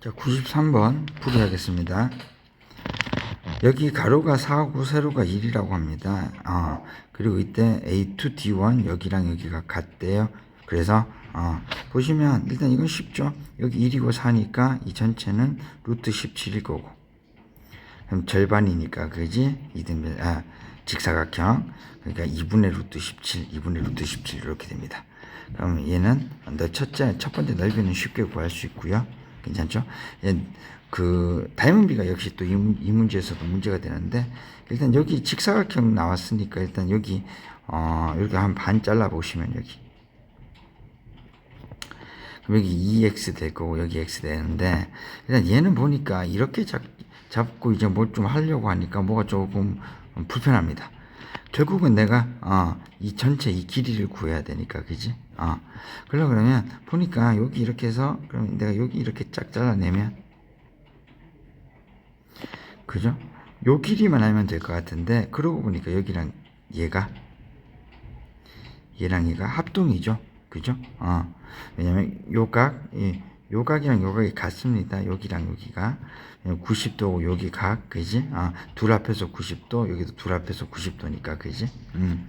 자, 93번 풀이하겠습니다. 여기 가로가 4고 세로가 1이라고 합니다. 어, 그리고 이때 A2, D1 여기랑 여기가 같대요. 그래서 어, 보시면 일단 이건 쉽죠. 여기 1이고 4니까 이 전체는 루트 17일 거고 그럼 절반이니까 그지? 이등변 아 직사각형 그러니까 2분의 루트 17, 2분의 루트 17 이렇게 됩니다. 그럼 얘는 너 첫째 첫 번째 넓이는 쉽게 구할 수 있고요. 괜찮죠? 얘, 그 다이문비가 역시 또 이 문제에서도 문제가 되는데 일단 여기 직사각형 나왔으니까 일단 여기 어 이렇게 한반 잘라 보시면 여기 그럼 여기 2x 될 거고 여기 x 되는데 일단 얘는 보니까 이렇게 잡, 잡고 이제 뭘좀 하려고 하니까 뭐가 조금 불편합니다. 결국은 내가 어, 이 전체 이 길이를 구해야 되니까 그지? 어. 그러려 그러면 보니까 여기 이렇게 해서 그럼 내가 여기 이렇게 쫙 잘라내면 그죠? 요 길이만 하면 될 것 같은데 그러고 보니까 여기랑 얘가 얘랑 얘가 합동이죠. 그죠? 어. 왜냐면 요각, 이 요각이랑 요각이 같습니다. 여기랑 여기가. 90도고 여기 각, 그지? 아, 둘 앞에서 90도, 여기도 둘 앞에서 90도니까, 그지? 음.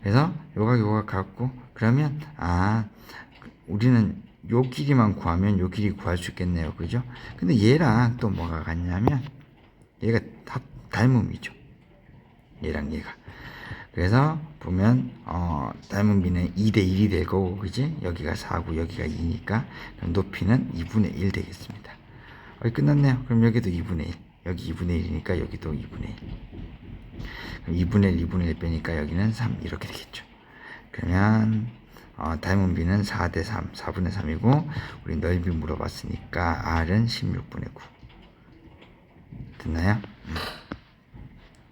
그래서 요각, 요각 같고, 그러면, 아, 우리는 요 길이만 구하면 요 길이 구할 수 있겠네요. 그죠? 근데 얘랑 또 뭐가 같냐면, 얘가 합, 닮음이죠. 얘랑 얘가. 그래서 보면 어 닮은 비는 2대 1이 될 거고 그지? 여기가 4고 여기가 2니까 그럼 높이는 2분의 1 되겠습니다. 어 끝났네요. 그럼 여기도 2분의 1. 여기 2분의 1이니까 여기도 2분의 1. 그럼 2분의 1, 2분의 1 빼니까 여기는 3 이렇게 되겠죠. 그러면 어, 닮은 비는 4대 3, 4분의 3이고 우리 넓이 물어봤으니까 R은 16분의 9. 됐나요?